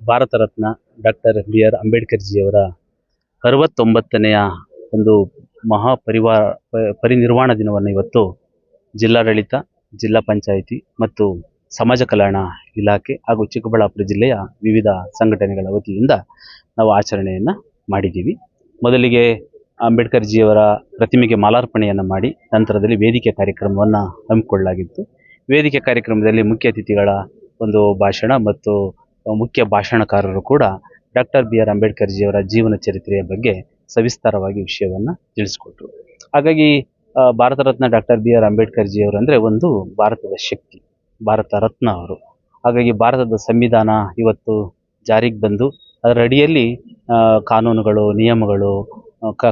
Bharat Ratna doctor B R Ambedkar ಜಿಯವರ ಅರವತ್ತೊಂಬತ್ತನೆಯ ಒಂದು ಮಹಾಪರಿವಾರ ಪರಿನಿರ್ವಾಣ ದಿನವನ್ನು ಇವತ್ತು ಜಿಲ್ಲಾಡಳಿತ, ಜಿಲ್ಲಾ ಪಂಚಾಯಿತಿ ಮತ್ತು ಸಮಾಜ ಕಲ್ಯಾಣ ಇಲಾಖೆ ಹಾಗೂ ಚಿಕ್ಕಬಳ್ಳಾಪುರ ಜಿಲ್ಲೆಯ ವಿವಿಧ ಸಂಘಟನೆಗಳ ವತಿಯಿಂದ ನಾವು ಆಚರಣೆಯನ್ನು ಮಾಡಿದ್ದೀವಿ. ಮೊದಲಿಗೆ ಅಂಬೇಡ್ಕರ್ ಜಿಯವರ ಪ್ರತಿಮೆಗೆ ಮಾಲಾರ್ಪಣೆಯನ್ನು ಮಾಡಿ ನಂತರದಲ್ಲಿ ವೇದಿಕೆ ಕಾರ್ಯಕ್ರಮವನ್ನು ಹಮ್ಮಿಕೊಳ್ಳಲಾಗಿತ್ತು. ವೇದಿಕೆ ಕಾರ್ಯಕ್ರಮದಲ್ಲಿ ಮುಖ್ಯ ಅತಿಥಿಗಳ ಒಂದು ಭಾಷಣ ಮತ್ತು ಮುಖ್ಯ ಭಾಷಣಕಾರರು ಕೂಡ ಡಾಕ್ಟರ್ ಬಿ ಆರ್ ಅಂಬೇಡ್ಕರ್ ಜಿಯವರ ಜೀವನ ಚರಿತ್ರೆಯ ಬಗ್ಗೆ ಸವಿಸ್ತಾರವಾಗಿ ವಿಷಯವನ್ನು ತಿಳಿಸ್ಕೊಟ್ರು. ಹಾಗಾಗಿ Bharat Ratna doctor B R Ambedkar ಜಿಯವರಂದರೆ ಒಂದು ಭಾರತದ ಶಕ್ತಿ ಭಾರತ ರತ್ನ ಅವರು. ಹಾಗಾಗಿ ಭಾರತದ ಸಂವಿಧಾನ ಇವತ್ತು ಜಾರಿಗೆ ಬಂದು ಅದರ ಅಡಿಯಲ್ಲಿ ಕಾನೂನುಗಳು ನಿಯಮಗಳು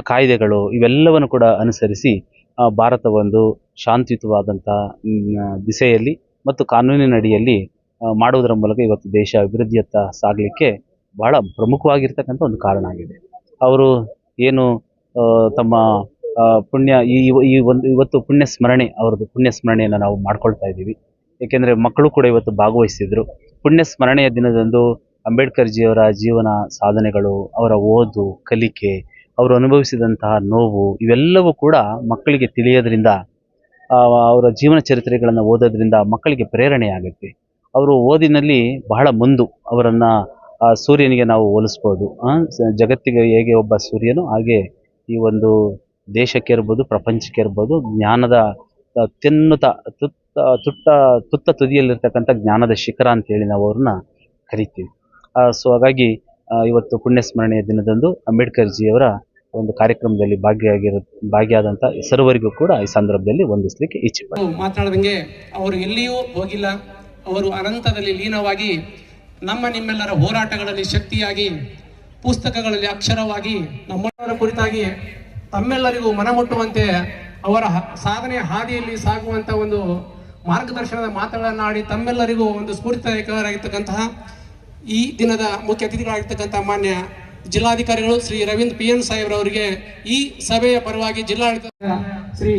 ಕಾಯ್ದೆಗಳು ಇವೆಲ್ಲವನ್ನು ಕೂಡ ಅನುಸರಿಸಿ ಭಾರತ ಒಂದು ಶಾಂತಿಯುತವಾದಂಥ ದಿಸೆಯಲ್ಲಿ ಮತ್ತು ಕಾನೂನಿನ ಅಡಿಯಲ್ಲಿ ಆ, ಮಾಡುವುದರ ಮೂಲಕ ಇವತ್ತು ದೇಶ ಅಭಿವೃದ್ಧಿಯತ್ತ ಸಾಗಲಿಕ್ಕೆ ಬಹಳ ಪ್ರಮುಖವಾಗಿರ್ತಕ್ಕಂಥ ಒಂದು ಕಾರಣ ಆಗಿದೆ. ಅವರು ಏನು ತಮ್ಮ ಪುಣ್ಯ, ಈ ಈ ಒಂದು, ಇವತ್ತು ಪುಣ್ಯ ಸ್ಮರಣೆ ಅವರದ್ದು ಪುಣ್ಯ ಸ್ಮರಣೆಯನ್ನು ನಾವು ಮಾಡ್ಕೊಳ್ತಾ ಇದ್ದೀವಿ. ಏಕೆಂದರೆ ಮಕ್ಕಳು ಕೂಡ ಇವತ್ತು ಭಾಗವಹಿಸಿದ್ರು. ಪುಣ್ಯ ಸ್ಮರಣೆಯ ದಿನದಂದು ಅಂಬೇಡ್ಕರ್ ಜಿಯವರ ಜೀವನ ಸಾಧನೆಗಳು, ಅವರ ಓದು, ಕಲಿಕೆ, ಅವರು ಅನುಭವಿಸಿದಂತಹ ನೋವು, ಇವೆಲ್ಲವೂ ಕೂಡ ಮಕ್ಕಳಿಗೆ ತಿಳಿಯೋದ್ರಿಂದ ಅವರ ಜೀವನ ಚರಿತ್ರೆಗಳನ್ನು ಓದೋದ್ರಿಂದ ಮಕ್ಕಳಿಗೆ ಪ್ರೇರಣೆ ಆಗುತ್ತೆ. ಅವರು ಓದಿನಲ್ಲಿ ಬಹಳ ಮುಂದು. ಅವರನ್ನು ಸೂರ್ಯನಿಗೆ ನಾವು ಹೋಲಿಸ್ಬೋದು. ಜಗತ್ತಿಗೆ ಹೇಗೆ ಒಬ್ಬ ಸೂರ್ಯನು ಹಾಗೆ ಈ ಒಂದು ದೇಶಕ್ಕೆ ಇರ್ಬೋದು, ಪ್ರಪಂಚಕ್ಕೆ ಇರ್ಬೋದು, ಜ್ಞಾನದ ಅತ್ಯುನ್ನತ ತುತ್ತ, ತುಟ್ಟ, ತುತ್ತ ತುದಿಯಲ್ಲಿರ್ತಕ್ಕಂಥ ಜ್ಞಾನದ ಶಿಖರ ಅಂತೇಳಿ ನಾವು ಅವ್ರನ್ನ ಕರಿತೀವಿ. ಸೊ, ಹಾಗಾಗಿ ಇವತ್ತು ಪುಣ್ಯಸ್ಮರಣೆಯ ದಿನದಂದು ಅಂಬೇಡ್ಕರ್ ಜಿಯವರ ಒಂದು ಕಾರ್ಯಕ್ರಮದಲ್ಲಿ ಭಾಗಿಯಾಗಿರೋ, ಭಾಗಿಯಾದಂಥ ಸರ್ವರಿಗೂ ಕೂಡ ಈ ಸಂದರ್ಭದಲ್ಲಿ ವಂದಿಸಲಿಕ್ಕೆ ಇಚ್ಛೆ ಮಾತನಾಡದಂಗೆ ಅವರು ಎಲ್ಲಿಯೂ ಹೋಗಿಲ್ಲ. ಅವರು ಅನಂತದಲ್ಲಿ ಲೀನವಾಗಿ ನಮ್ಮ ನಿಮ್ಮೆಲ್ಲರ ಹೋರಾಟಗಳಲ್ಲಿ ಶಕ್ತಿಯಾಗಿ, ಪುಸ್ತಕಗಳಲ್ಲಿ ಅಕ್ಷರವಾಗಿ ನಮ್ಮೆಲ್ಲರ ಕುರಿತಾಗಿ ತಮ್ಮೆಲ್ಲರಿಗೂ ಮನಮುಟ್ಟುವಂತೆ ಅವರ ಸಾಧನೆ ಹಾದಿಯಲ್ಲಿ ಸಾಗುವಂತ ಒಂದು ಮಾರ್ಗದರ್ಶನದ ಮಾತುಗಳನ್ನಾಡಿ ತಮ್ಮೆಲ್ಲರಿಗೂ ಒಂದು ಸ್ಫೂರ್ತಿದಾಯಕರಾಗಿರ್ತಕ್ಕಂತಹ ಈ ದಿನದ ಮುಖ್ಯ ಅತಿಥಿಗಳಾಗಿರ್ತಕ್ಕಂಥ ಮಾನ್ಯ ಜಿಲ್ಲಾಧಿಕಾರಿಗಳು ಶ್ರೀ ರವೀಂದ್ರ ಪಿ ಎನ್ ಸಾಹೇಬ್ರವರಿಗೆ ಈ ಸಭೆಯ ಪರವಾಗಿ ಜಿಲ್ಲಾಡಳಿತ ಶ್ರೀ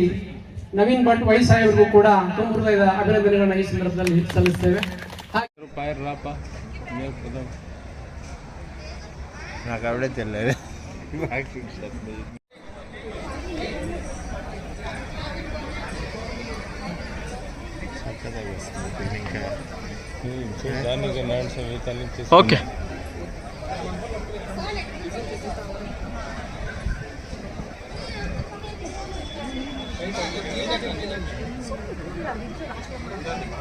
ನವೀನ್ ಭಟ್ ವೈ ಸಾಹೇಬ್ರಿಗೂ ಕೂಡ ತುಂಬ ಹೃದಯದ ಅಭಿನಂದನೆಗಳನ್ನ ಈ ಸಂದರ್ಭದಲ್ಲಿ ಸಲ್ಲಿಸ್ತೇವೆ. ಹಾಗೆ 嗯好的好的